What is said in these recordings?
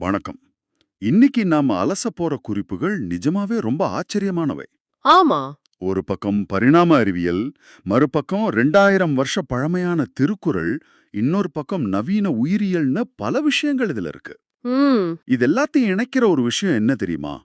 வணக்கம். இன்னைக்கு நாம அலச போற குறிப்புகள் நிஜமாவே ரொம்ப ஆச்சரியமானவை. ஆமா. ஒரு பக்கம் பரிணாம அறிவியல் மறுபக்கம் ரெண்டாயிரம் வருஷ பழமையான திருக்குறள் இன்னொரு பக்கம் நவீன உயிரியல்னு பல விஷயங்கள் இதுல இருக்கு. இது எல்லாத்தையும் இணைக்கிற ஒரு விஷயம் என்ன தெரியுமா?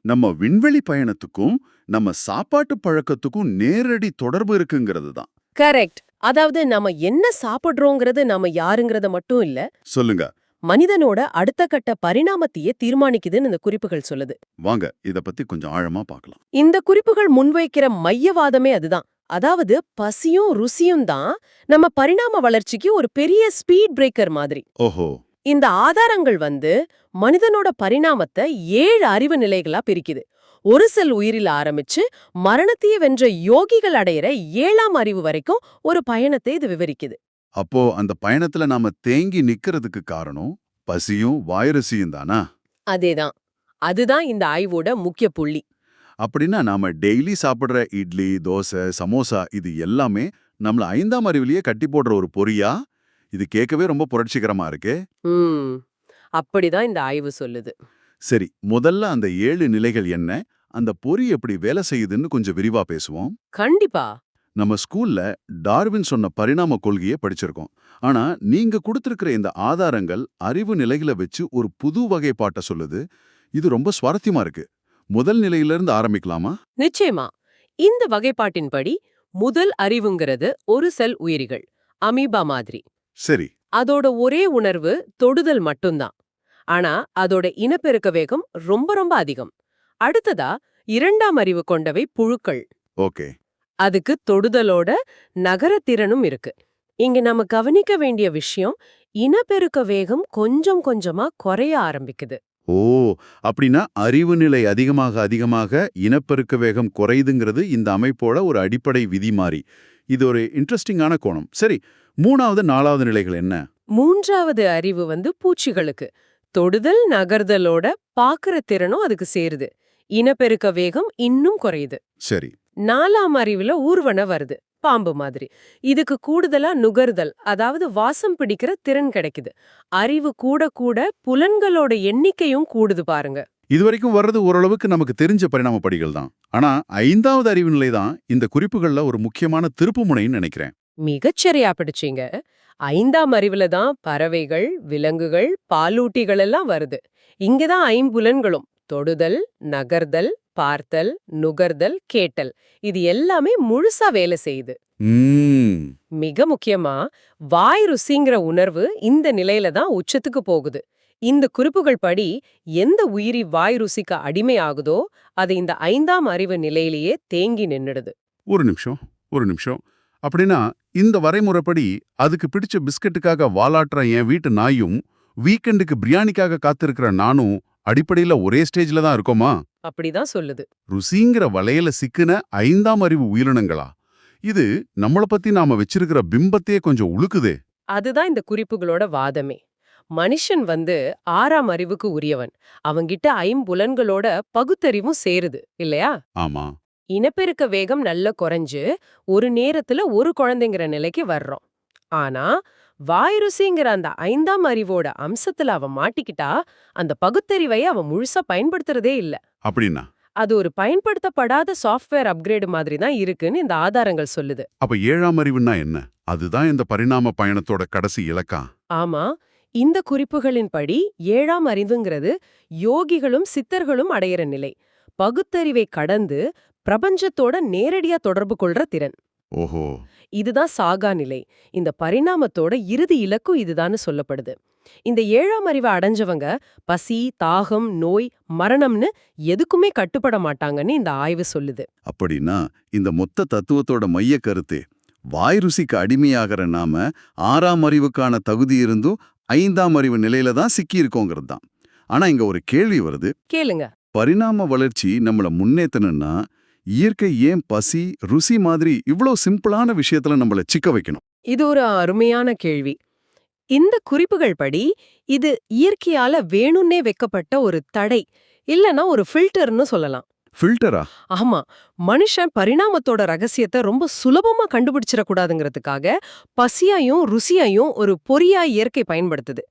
நம்ம விண்வெளி பயணத்துக்கும் நம்ம சாப்பாட்டு பழக்கத்துக்கும் நேரடி தொடர்பு இருக்குங்கிறது தான். கரெக்ட். அதாவது நாம என்ன சாப்பிடுறோங்கிறது நாம யாருங்கிறத மட்டும் இல்ல சொல்லுங்க. மனிதனோட அடுத்த கட்ட பரிணாமத்தையே தீர்மானிக்குதுன்னு இந்த குறிப்புகள் சொல்லுது. வாங்க இத பத்தி கொஞ்சம் ஆழமா பார்க்கலாம் இந்த குறிப்புகள் முன்வைக்கிற மையவாதமே அதுதான். அதாவது பசியும் ருசியும் தான் நம்ம பரிணாம வளர்ச்சிக்கு ஒரு பெரிய ஸ்பீட் பிரேக்கர் மாதிரி. ஓஹோ. இந்த ஆதாரங்கள் வந்து மனிதனோட பரிணாமத்தை ஏழு அறிவு நிலைகளா பிரிக்குது. ஒரு செல் உயிரில ஆரம்பிச்சு மரணத்தையே வென்ற யோகிகள் அடையிற ஏழாம் அறிவு வரைக்கும் ஒரு பயணத்தை இது விவரிக்குது. அப்போ அந்த பயணத்துல நாம தேங்கி நிக்கிறதுக்கு காரணம் பசியும் வாயரசியும் தானா? அதேதான். அதுதான் இந்த ஆய்வோட முக்கிய புள்ளி. அப்படின்னா நாம டெய்லி சாப்பிடுற இட்லி தோசை சமோசா இது எல்லாமே நம்மள ஐந்தாம் அறிவிலேயே கட்டி போடுற ஒரு பொறியா? இது கேட்கவே ரொம்ப புரட்சிகரமா இருக்கே. அப்படிதான் இந்த ஆய்வு சொல்லுது. சரி முதல்ல அந்த ஏழு நிலைகள் என்ன? அந்த பொறி எப்படி வேலை செய்யுதுன்னு கொஞ்சம் விரிவா பேசுவோம். கண்டிப்பா. நம்ம ஸ்கூல்ல டார்வின் சொன்ன பரிணாம கொள்கையை படிச்சிருக்கோம். ஆனா நீங்க கொடுத்திருக்கிற இந்த ஆதாரங்கள் அறிவு நிலைகளை வச்சு ஒரு புது வகைப்பாட்டை சொல்லுது. இது ரொம்ப சுவாரஸ்யமா இருக்கு. முதல் நிலையிலிருந்து ஆரம்பிக்கலாமா? நிச்சயமா. இந்த வகைப்பாட்டின்படி முதல் அறிவுங்கிறது ஒரு செல் உயிரிகள் அமீபா மாதிரி. சரி. அதோட ஒரே உணர்வு தொடுதல் மட்டும்தான். ஆனா அதோட இனப்பெருக்க வேகம் ரொம்ப ரொம்ப அதிகம். அடுத்ததா இரண்டாம் அறிவு கொண்டவை புழுக்கள். ஓகே. அதுக்கு தொடுதலோட நகரத்திறனும் இருக்கு. இங்க நம்ம கவனிக்க வேண்டிய விஷயம் இனப்பெருக்க வேகம் கொஞ்சம் கொஞ்சமா குறைய ஆரம்பிக்குது. ஓ அப்படின்னா அறிவு நிலை அதிகமாக அதிகமாக இனப்பெருக்க வேகம் குறையுதுங்கிறது இந்த அமைப்போட ஒரு அடிப்படை விதி மாறி. இது ஒரு இன்ட்ரெஸ்டிங்கான கோணம். சரி மூணாவது நாலாவது நிலைகள் என்ன? மூன்றாவது அறிவு வந்து பூச்சிகளுக்கு. தொடுதல் நகர்தலோட பாக்குற திறனும் அதுக்கு சேருது. இனப்பெருக்க வேகம் இன்னும் குறையுது. சரி. நாலாம் அறிவுல ஊர்வன வருது பாம்பு மாதிரி. இதுக்கு கூடுதலா நுகர்தல் அதாவது வாசம் பிடிக்கிற திறன் கிடைக்குது. அறிவு கூட கூட புலன்களோட எண்ணிக்கையும் கூடுது பாருங்க. இதுவரைக்கும் வர்றது ஓரளவுக்கு நமக்கு தெரிஞ்ச பரிணாம படிகள் தான். ஆனா ஐந்தாவது அறிவு நிலை தான் இந்த குறிப்புகள்ல ஒரு முக்கியமான திருப்புமுனைன்னு நினைக்கிறேன். மிகச்சரியா பிடிச்சீங்க. ஐந்தாம் அறிவுல தான் பறவைகள் விலங்குகள் பாலூட்டிகள் எல்லாம் வருது. இங்கதான் ஐம்புலன்களும். தொடுதல் நகர்தல் பார்த்தல் நுகர்தல் கேட்டல். இது எல்லாமே முழுசா வேலை செய்யுது. மிக முக்கியமா வாய் ருசிங்கிற உணர்வு இந்த நிலையில தான் உச்சத்துக்கு போகுது. இந்த குறிப்புகள் படி எந்த உயிரி வாய் ருசிக்கு அடிமை ஆகுதோ அது இந்த ஐந்தாம் அறிவு நிலையிலேயே தேங்கி நின்னுடுது. ஒரு நிமிஷம் ஒரு நிமிஷம். அப்படின்னா இந்த வரைமுறைப்படி அதுக்கு பிடிச்ச பிஸ்கட்டுக்காக வாலாட்டுற என் வீட்டு நாயும் வீக்கெண்டுக்கு பிரியாணிக்காக காத்திருக்கிற நானும் அடிப்படையில ஒரே ஸ்டேஜ்ல தான் இருக்கோமா? அப்படிதான் சொல்லுது. ருசிங்கிற வலையில சிக்கின ஐந்தாம் அறிவு உயிரினங்களா? இது நம்மள பத்தி நாம வச்சிருக்கிற பிம்பத்தையே கொஞ்சம் உழுக்குதே. அதுதான் இந்த குறிப்புகளோட வாதமே. மனுஷன் வந்து ஆறாம் அறிவுக்கு உரியவன். அவங்கிட்ட ஐம்புலன்களோட பகுத்தறிவும் சேருது இல்லையா? ஆமா. இனப்பெருக்க வேகம் நல்ல குறைஞ்சு ஒரு நேரத்துல ஒரு குழந்தைங்கிற நிலைக்கு வர்றோம். ஆனா வாய் ருசிங்கிற அந்த ஐந்தாம் அறிவோட அம்சத்துல அவன் மாட்டிக்கிட்டா அந்த பகுத்தறிவை அவன் முழுசா பயன்படுத்துறதே இல்ல. அப்படின்னா? அது ஒரு பயன்படுத்தப்படாத சாஃப்ட்வேர் அப்கிரேடு மாதிரி தான் இருக்குன்னு இந்த ஆதாரங்கள் சொல்லுது. அப்ப ஏழாம் அறிவுன்னா என்ன? அதுதான் இந்த பரிணாம பயணத்தோட கடைசி இலக்கா? ஆமா. இந்த குறிப்புகளின்படி ஏழாம் அறிவுங்கிறது யோகிகளும் சித்தர்களும் அடையிற நிலை. பகுத்தறிவை கடந்து பிரபஞ்சத்தோட நேரடியா தொடர்பு கொள்ற திறன். ஓஹோ. இதுதான் சாகா நிலை. இந்த பரிணாமத்தோட இறுதி இலக்கும் இதுதான்னு சொல்லப்படுது. இந்த ஏழாம் அறிவை அடைஞ்சவங்க பசி தாகம் நோய் மரணம்னு எதுக்குமே கட்டுப்பட மாட்டாங்கன்னு இந்த ஆய்வு சொல்லுது. அப்படின்னா இந்த மொத்த தத்துவத்தோட மைய கருத்து வாய் ருசிக்கு அடிமையாகிற நாம ஆறாம் அறிவுக்கான தகுதி இருந்தும் ஐந்தாம் அறிவு நிலையில தான் சிக்கி இருக்கோங்கிறது தான். ஆனா இங்க ஒரு கேள்வி வருது. கேளுங்க. பரிணாம வளர்ச்சி நம்மள முன்னேத்தணும்னா இயற்கை ஏன் பசி ருசி மாதிரி இவ்ளோ சிம்பிளான விஷயத்துல நம்மள சிக்க வைக்கணும்? இது ஒரு அருமையான கேள்வி. இந்த குறிப்புகள் படி இது இயற்கையால வேணும்னே வைக்கப்பட்ட ஒரு தடை இல்லனா ஒரு ஃபில்டர்னு சொல்லலாம். ஃபில்டரா ஆமா. மனுஷன் பரிணாமத்தோட ரகசியத்தை ரொம்ப சுலபமா கண்டுபிடிச்சிடக்கூடாதுங்கிறதுக்காக பசியாயும் ருசியாயும் ஒரு பொறியா இயற்கை பயன்படுத்துது.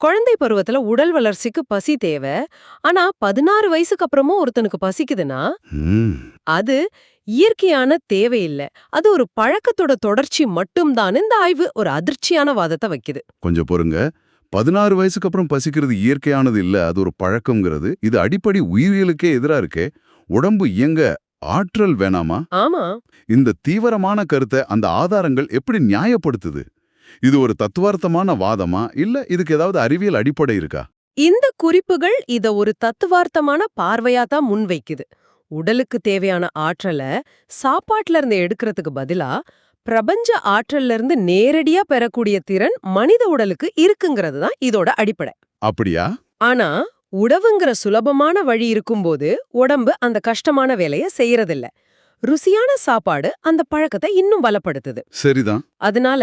குழந்தை பருவத்துல உடல் வளர்ச்சிக்கு பசி தேவை ஆனா பதினாறு வயசுக்கு அப்புறமும் ஒருத்தனுக்கு பசிக்குதுன்னா அது இயற்கையான தேவையில்ல அது ஒரு பழக்கத்தோட தொடர்ச்சி மட்டும்தான். இந்த ஆய்வு ஒரு அதிர்ச்சியான வாதத்தை வைக்குது. கொஞ்சம் பொறுங்க. பதினாறு வயசுக்கு அப்புறம் பசிக்கிறது இயற்கையானது இல்ல. அது ஒரு பழக்கம்ங்கிறது. இது அடிப்படை உயிரியலுக்கே எதிரா இருக்கே. உடம்பு இயங்க ஆற்றல் வேணாமா? ஆமா. இந்த தீவிரமான கருத்தை அந்த ஆதாரங்கள் எப்படி நியாயப்படுத்துது? இது ஒரு தத்துவார்த்தமான வாதமா? இல்ல இதுக்கு ஏதாவது அறிவியல் அடிப்படை இருக்கா? இந்த குறிப்புகள் இத ஒரு தத்துவார்த்தமான பார்வையா தான் முன்வைக்குது. உடலுக்கு தேவையான ஆற்றலை சாப்பாட்டுல இருந்து எடுக்கிறதுக்கு பதிலா பிரபஞ்ச ஆற்றல்ல இருந்து நேரடியா பெறக்கூடிய திறன் மனித உடலுக்கு இருக்குங்கிறது தான் இதோட அடிப்படை. அப்படியா? ஆனா உணவுங்கிற சுலபமான வழி இருக்கும்போது உடம்பு அந்த கஷ்டமான வேலைய செய்யறதில்ல. ருசியான சாப்பாடு அந்த பழக்கத்தை இன்னும் பலப்படுத்துது சரிதான். அதனால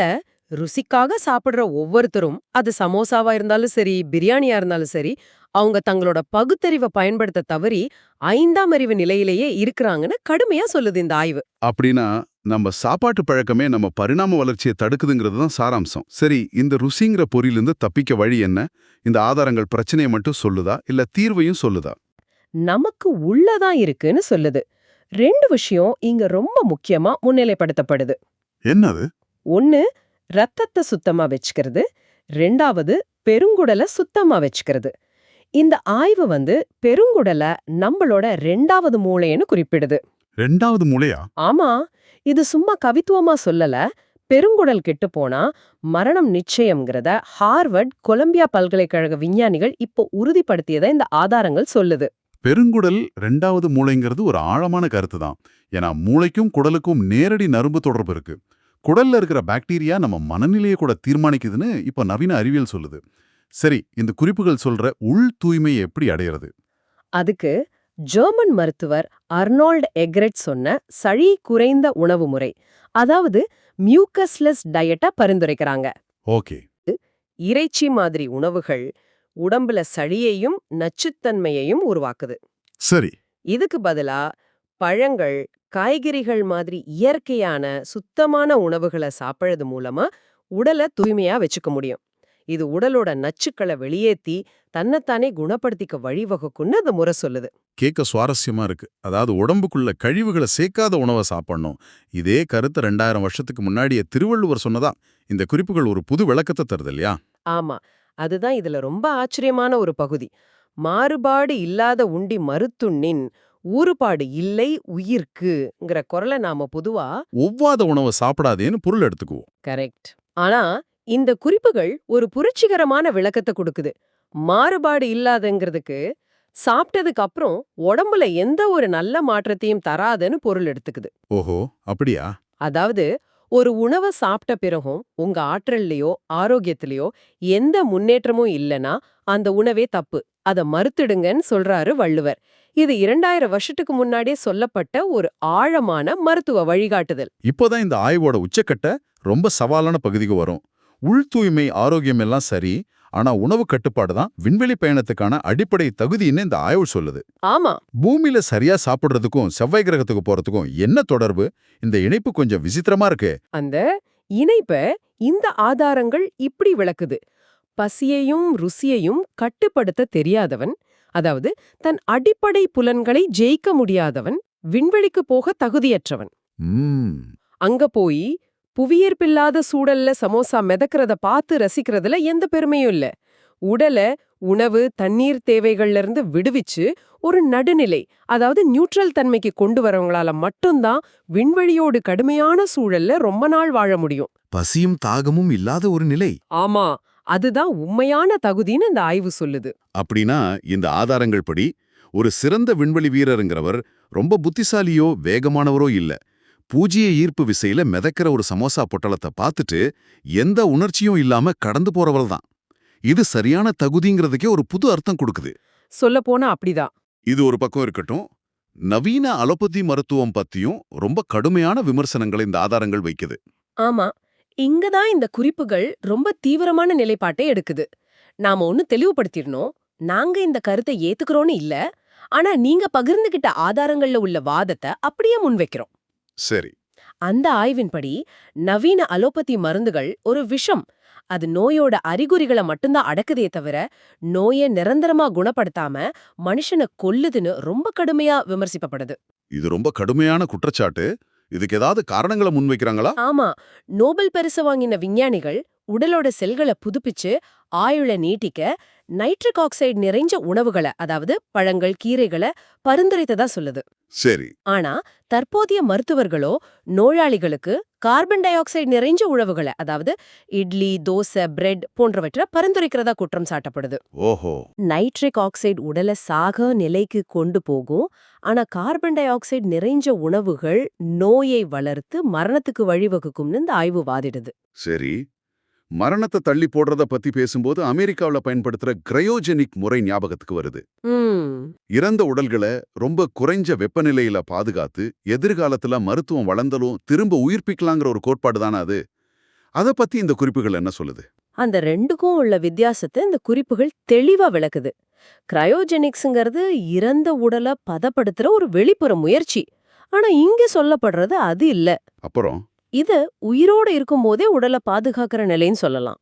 ருசிக்காக சாப்பிடுற ஒவ்வொருத்தரும் அது சமோசாவா இருந்தாலும் சரி பிரியாணியா இருந்தாலும் சரி அவங்க தங்களோட பகுத்தறிவை பயன்படுத்த தவறி ஐந்தாம் அறிவு நிலையிலேயே இருக்கிறாங்கன்னு கடுமையா சொல்லுது இந்த ஆய்வு. அப்படின்னா நம்ம சாப்பாட்டு பழக்கமே நம்ம பரிணாம வளர்ச்சியை தடுக்குதுங்கிறது தான் சாராம்சம். சரி இந்த ருசிங்கிற பொறியிலிருந்து தப்பிக்க வழி என்ன? இந்த ஆதாரங்கள் பிரச்சனையை மட்டும் சொல்லுதா? இல்ல தீர்வையும் சொல்லுதா? நமக்கு உள்ளதான் இருக்குன்னு சொல்லுது. ரெண்டு விஷயம் இங்க ரொம்ப முக்கியமா முன்னிலைப்படுத்தப்படுது. என்னது? ஒன்னு ரத்தத்தை சுத்தமா வச்சுக்கிறது. ரெண்டாவது பெருங்குடலை சுத்தமா வச்சுக்கிறது. இந்த ஆய்வு வந்து பெருங்குடலை நம்மளோட ரெண்டாவது மூளைன்னு குறிப்பிடுது. ரெண்டாவது மூளையா? ஆமா. இது சும்மா கவித்துவமா சொல்லல. பெருங்குடல் கெட்டு போனா மரணம் நிச்சயம்ங்கிறத ஹார்வர்ட் கொலம்பியா பல்கலைக்கழக விஞ்ஞானிகள் இப்போ உறுதிப்படுத்தியதை இந்த ஆதாரங்கள் சொல்லுது. பெருங்குடல் ரெண்டாவது மூளைங்கிறது ஒரு ஆழமான கருத்து தான் ஏன்னா மூளைக்கும் குடலுக்கும் நேரடி நரம்பு தொடர்பு இருக்கு. குடல்ல இருக்கிற பாக்டீரியா நம்ம மனநிலையை கூட தீர்மானிக்குதுன்னு இப்ப நவீன அறிவியல் சொல்லுது. சரி இந்த குறிப்புகள் சொல்ற உள் தூய்மையை எப்படி அடையிறது? அதுக்கு ஜெர்மன் மருத்துவர் அர்னால்ட் எக்ரெட் சொன்ன சளி குறைந்த உணவு முறை அதாவது மியூக்கஸ்லெஸ் டயட்டா பரிந்துரைக்கிறாங்க. ஓகே. இறைச்சி மாதிரி உணவுகள் உடம்புல சளியையும் நச்சுத்தன்மையையும் உருவாக்குது. சரி. இதுக்கு பதிலா பழங்கள் காய்கறிகள் மாதிரி இயற்கையான சுத்தமான உணவுகளை சாப்பிடுறது மூலமா உடலை தூய்மையா வச்சுக்க முடியும். இது உடலோட நச்சுக்களை வெளியேத்தி தன்னைத்தானே குணப்படுத்திக்க வழிவகுக்குன்னு அந்த முறை சொல்லுது. கேட்க சுவாரஸ்யமா இருக்கு. அதாவது உடம்புக்குள்ள கழிவுகளை சேர்க்காத உணவை சாப்பிடணும். இதே கருத்து ரெண்டாயிரம் வருஷத்துக்கு முன்னாடியே திருவள்ளுவர் சொன்னதா இந்த குறிப்புகள் ஒரு புது விளக்கத்தை தருது இல்லையா? ஆமா. அதுதான் இதுல ரொம்ப ஆச்சரியமான ஒரு பகுதி. மாறுபாடு இல்லாத உண்டி மருத்துண்ணின் ஊறுபாடு இல்லை உயிர்க்குங்கிற குரலை நாம பொதுவா ஒவ்வாத உணவை சாப்பிடாதேன்னு பொருள் எடுத்துக்குவோம். கரெக்ட். ஆனா இந்த குறிப்புகள் ஒரு புரட்சிகரமான விளக்கத்தை கொடுக்குது. மாறுபாடு இல்லாதங்கிறதுக்கு சாப்பிட்டதுக்கு அப்புறம் உடம்புல எந்த ஒரு நல்ல மாற்றத்தையும் தராதுன்னு பொருள் எடுத்துக்குது. ஓஹோ அப்படியா? அதாவது ஒரு உணவை சாப்பிட்ட பிறகும் உங்க ஆற்றல்லையோ ஆரோக்கியத்திலையோ எந்த முன்னேற்றமும் இல்லனா அந்த உணவே தப்பு. அத மறுத்துடுங்கன்னு சொல்றாரு வள்ளுவர். இது இரண்டாயிரம் வருஷத்துக்கு முன்னாடியே சொல்லப்பட்ட ஒரு ஆழமான மருத்துவ வழிகாட்டுதல். இப்போதான் இந்த ஆய்வோட உச்சக்கட்ட ரொம்ப சவாலான பகுதிக்கு வரும். உள் தூய்மை ஆரோக்கியம் எல்லாம் சரி ஆனா உணவு கட்டுப்பாடு தான் விண்வெளி பயணத்துக்கான அடிப்படை தகுதின்னு இந்த ஆய்வு சொல்லுது. ஆமா. பூமியில சரியா சாப்பிடுறதுக்கும் செவ்வாய் கிரகத்துக்கு போறதுக்கும் என்ன தொடர்பு? இந்த இணைப்பு கொஞ்சம் விசித்திரமா இருக்கு. அந்த இணைப்ப இந்த ஆதாரங்கள் இப்படி விளக்குது. பசியையும் ருசியையும் கட்டுப்படுத்த தெரியாதவன் அதாவது தன் அடிப்படை புலன்களை ஜெயிக்க முடியாதவன் விண்வெளிக்கு போக தகுதியற்றவன். அங்க போய் புவியீர்ப்பில்லாத சூழல்ல சமோசா மிதக்கிறத பார்த்து ரசிக்கிறதுல எந்த பெருமையும் இல்ல. உடல உணவு தண்ணீர் தேவைகள்ல இருந்து விடுவிச்சு ஒரு நடுநிலை அதாவது நியூட்ரல் தன்மைக்கு கொண்டு வரவங்களால மட்டும்தான் விண்வெளியோடு கடுமையான சூழல்ல ரொம்ப நாள் வாழ முடியும். பசியும் தாகமும் இல்லாத ஒரு நிலை. ஆமா அதுதான் உண்மையான தகுதின்னு இந்த ஆய்வு சொல்லுது. அப்படின்னா இந்த ஆதாரங்கள் படி ஒரு சிறந்த விண்வெளி வீரருங்கிறவர் ரொம்ப புத்திசாலியோ வேகமானவரோ இல்ல. பூஜ்ய ஈர்ப்பு விசையில மிதக்கிற ஒரு சமோசா பொட்டலத்தை பார்த்துட்டு எந்த உணர்ச்சியும் இல்லாம கடந்து போறவர் தான். இது சரியான தகுதிங்கிறதுக்கே ஒரு புது அர்த்தம் கொடுக்குது. சொல்ல போனா அப்படிதான். இது ஒரு பக்கம் இருக்கட்டும். நவீன அலோபதி மருத்துவம் பத்தியும் ரொம்ப கடுமையான விமர்சனங்களை இந்த ஆதாரங்கள் வைக்குது. ஆமா இங்கதான் இந்த குறிப்புகள் ரொம்ப தீவிரமான நிலைப்பாட்டை எடுக்குது. நாம ஒன்னு தெளிவுபடுத்திடணும். நாங்க இந்த கருத்தை ஏத்துக்கிறோன்னு இல்ல ஆனா நீங்க பகிர்ந்துகிட்ட ஆதாரங்கள்ல உள்ள வாதத்தை அப்படியே முன்வைக்கிறோம். சரி. அந்த ஆய்வின்படி நவீன அலோபதி மருந்துகள் ஒரு விஷம். அது நோயோட அறிகுறிகளை மட்டும்தான் அடக்குதே தவிர நோயை நிரந்தரமா குணப்படுத்தாம மனுஷனை கொல்லுதுன்னு ரொம்ப கடுமையா விமர்சிக்கப்படுது இது ரொம்ப கடுமையான குற்றச்சாட்டு. இதுக்கு ஏதாவது காரணங்களை முன்வைக்கிறாங்களா? ஆமா. நோபல் பரிசு வாங்கின விஞ்ஞானிகள் உடலோட செல்களை புதுப்பிச்சு ஆயுளை நீட்டிக்க நைட்ரிக் ஆக்சைடு நிறைஞ்ச உணவுகளை அதாவது பழங்கள் கீரைகளை பரிந்துரைத்ததா சொல்லுது. சரி. ஆனா தற்போதைய மருத்துவர்களோ நோயாளிகளுக்கு கார்பன் டை ஆக்சைடு நிறைஞ்ச உணவுகளை அதாவது இட்லி தோசை பிரெட் போன்றவற்றை பரிந்துரைக்கிறதா குற்றம் சாட்டப்படுது. ஓஹோ. நைட்ரிக் ஆக்சைடு உடலை சாக நிலைக்கு கொண்டு போகும். ஆனா கார்பன் டை ஆக்சைடு நிறைஞ்ச உணவுகள் நோயை வளர்த்து மரணத்துக்கு வழிவகுக்கும்னு இந்த ஆய்வு வாதிடுது. சரி. மரணத்தை தள்ளி போடுறத பத்தி பேசும்போது அமெரிக்காவுல பயன்படுத்துற கிரையோஜெனிக் முறை ஞாபகத்துக்கு வருது. இறந்த உடல்களை ரொம்ப குறைஞ்ச வெப்பநிலையில பாதுகாத்து எதிர்காலத்துல மருத்துவம் வளர்ந்தலும் திரும்ப உயிர்ப்பிக்கலாங்கிற ஒரு கோட்பாடு தானே அது? அத பத்தி இந்த குறிப்புகள் என்ன சொல்லுது? அந்த ரெண்டுக்கும் உள்ள வித்தியாசத்தை இந்த குறிப்புகள் தெளிவா விளக்குது. கிரையோஜெனிக்ஸ்ங்கிறது இறந்த உடலை பதப்படுத்துற ஒரு வெளிப்புற முயற்சி. ஆனா இங்க சொல்லப்படுறது அது இல்ல. அப்புறம்? இது உயிரோட இருக்கும்போதே உடலை பாதுகாக்கிற நிலைன்னு சொல்லலாம்.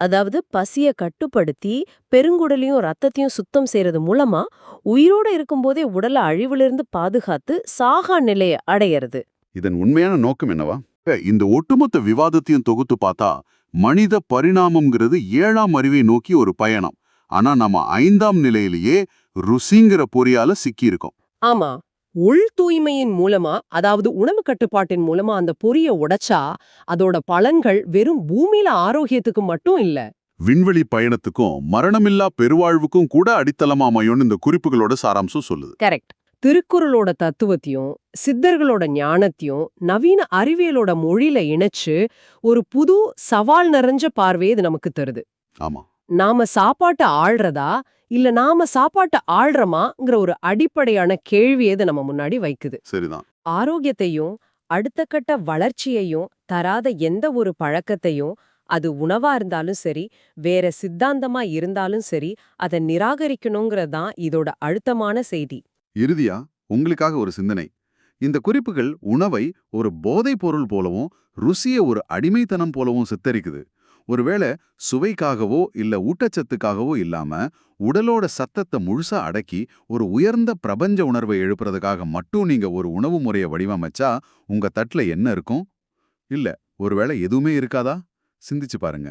அதாவது பசிய கட்டுப்படுத்தி பெருங்குடலையும் ரத்தத்தையும் சுத்தம் செய்யறது மூலமா உயிரோட இருக்கும்போதே உடலை அழிவிலிருந்து பாதுகாத்து சாகா நிலையை அடையிறது. இதன் உண்மையான நோக்கம் என்னவா? இந்த ஒட்டுமொத்த விவாதத்தையும் தொகுத்து பார்த்தா மனித பரிணாமம்ங்கிறது ஏழாம் அறிவை நோக்கி ஒரு பயணம். ஆனா நம்ம ஐந்தாம் நிலையிலேயே ருசிங்கிற பொறியால சிக்கியிருக்கோம். ஆமா. உள் தூய்மையின் மூலமா அதாவது உணவு கட்டுப்பாட்டின் மூலமா அந்த பொரிய உடைச்சா அதோட பலன்கள் வெறும் பூமியில ஆரோக்கியத்துக்கு மட்டும் இல்ல. விண்வெளி பயணத்துக்கும் மரணமில்லா பெருவாழ்வுக்கும் கூட அடித்தளமா அமையும்னு இந்த குறிப்புகளோட சாராம்சம் சொல்லுது. கரெக்ட். திருக்குறளோட தத்துவத்தையும் சித்தர்களோட ஞானத்தையும் நவீன அறிவியலோட மொழியில இணைச்சு ஒரு புது சவால் நிறைஞ்ச பார்வையை இது நமக்கு தருது. ஆமா. நாம சாப்பாட்டை ஆள்றதா? இல்ல நாம சாப்பாட்டை ஆள்றோமாங்கிற ஒரு அடிப்படையான கேள்வியை இது நம்ம முன்னாடி வைக்குது. சரிதான். ஆரோக்கியத்தையும் அடுத்த கட்ட வளர்ச்சியையும் தராத எந்த ஒரு பழக்கத்தையும் அது உணவா இருந்தாலும் சரி வேற சித்தாந்தமா இருந்தாலும் சரி அதை நிராகரிக்கணுங்கிறது தான் இதோட அழுத்தமான செய்தி. இறுதியா உங்களுக்காக ஒரு சிந்தனை. இந்த குறிப்புகள் உணவை ஒரு போதைப் பொருள் போலவும் ருசியை ஒரு அடிமைத்தனம் போலவும் சித்தரிக்குது. ஒருவேளை சுவைக்காகவோ இல்ல ஊட்டச்சத்துக்காகவோ இல்லாம உடலோட சத்தத்தை முழுசா அடக்கி ஒரு உயர்ந்த பிரபஞ்ச உணர்வை எழுப்புறதுக்காக மட்டும் நீங்க ஒரு உணவு முறையை வடிவமைச்சா உங்க தட்டுல என்ன இருக்கும்? இல்ல ஒருவேளை எதுவுமே இருக்காதா? சிந்திச்சு பாருங்க.